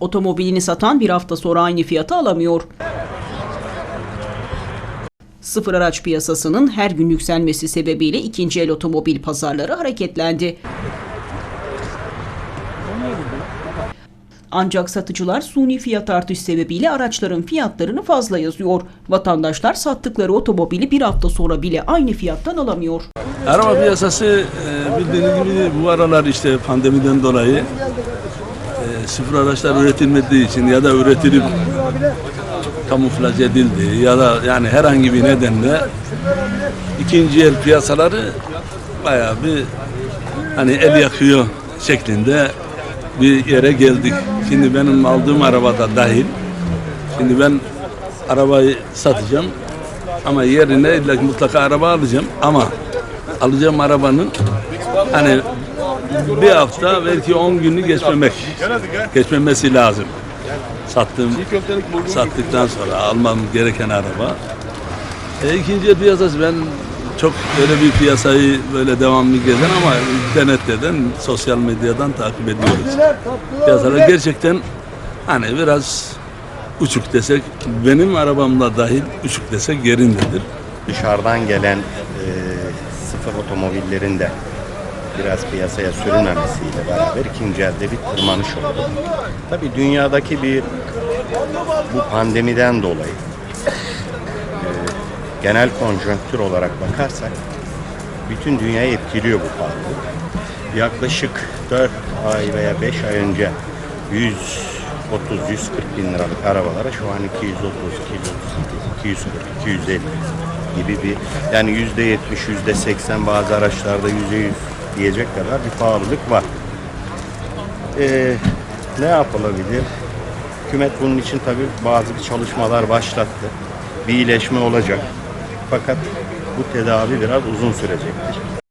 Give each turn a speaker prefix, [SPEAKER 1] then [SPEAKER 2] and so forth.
[SPEAKER 1] Otomobilini satan bir hafta sonra aynı fiyata alamıyor. Sıfır araç piyasasının her gün yükselmesi sebebiyle ikinci el otomobil pazarları hareketlendi. Ancak satıcılar suni fiyat artış sebebiyle araçların fiyatlarını fazla yazıyor. Vatandaşlar sattıkları otomobili bir hafta sonra bile aynı fiyattan alamıyor.
[SPEAKER 2] Araba piyasası e, bildiğiniz gibi bu aralar işte pandemiden dolayı sıfır araçlar üretilmediği için ya da üretilip kamuflaj edildi ya da yani herhangi bir nedenle ikinci el piyasaları bayağı bir hani el yakıyor şeklinde bir yere geldik. Şimdi benim aldığım arabada dahil. Şimdi ben arabayı satacağım ama yerine mutlaka araba alacağım ama alacağım arabanın hani bir hafta belki 10 günü geçmemek geçmemesi lazım. Sattığım sattıktan sonra almam gereken araba. E, ikinci piyasası ben çok öyle bir piyasayı böyle devamlı gezen ama internetten, sosyal medyadan takip ediyoruz. Piyasalar gerçekten hani biraz uçuk desek, benim arabamla dahil uçuk desek yerindedir.
[SPEAKER 3] dışarıdan gelen e, sıfır otomobillerin de biraz piyasaya sürülmemesiyle beraber ikinci elde bir tırmanış oldu. Tabii dünyadaki bir bu pandemiden dolayı e, genel konjonktür olarak bakarsak bütün dünyayı etkiliyor bu pahalılık. Yaklaşık 4 ay veya 5 ay önce 130-140 bin liralık arabalara şu an 230, 238, 240, 250 gibi bir yani yüzde 70, yüzde 80 bazı araçlarda yüzde 100 diyecek kadar bir pahalılık var. Ee, ne yapılabilir? Hükümet bunun için tabii bazı bir çalışmalar başlattı. Bir iyileşme olacak. Fakat bu tedavi biraz uzun sürecektir.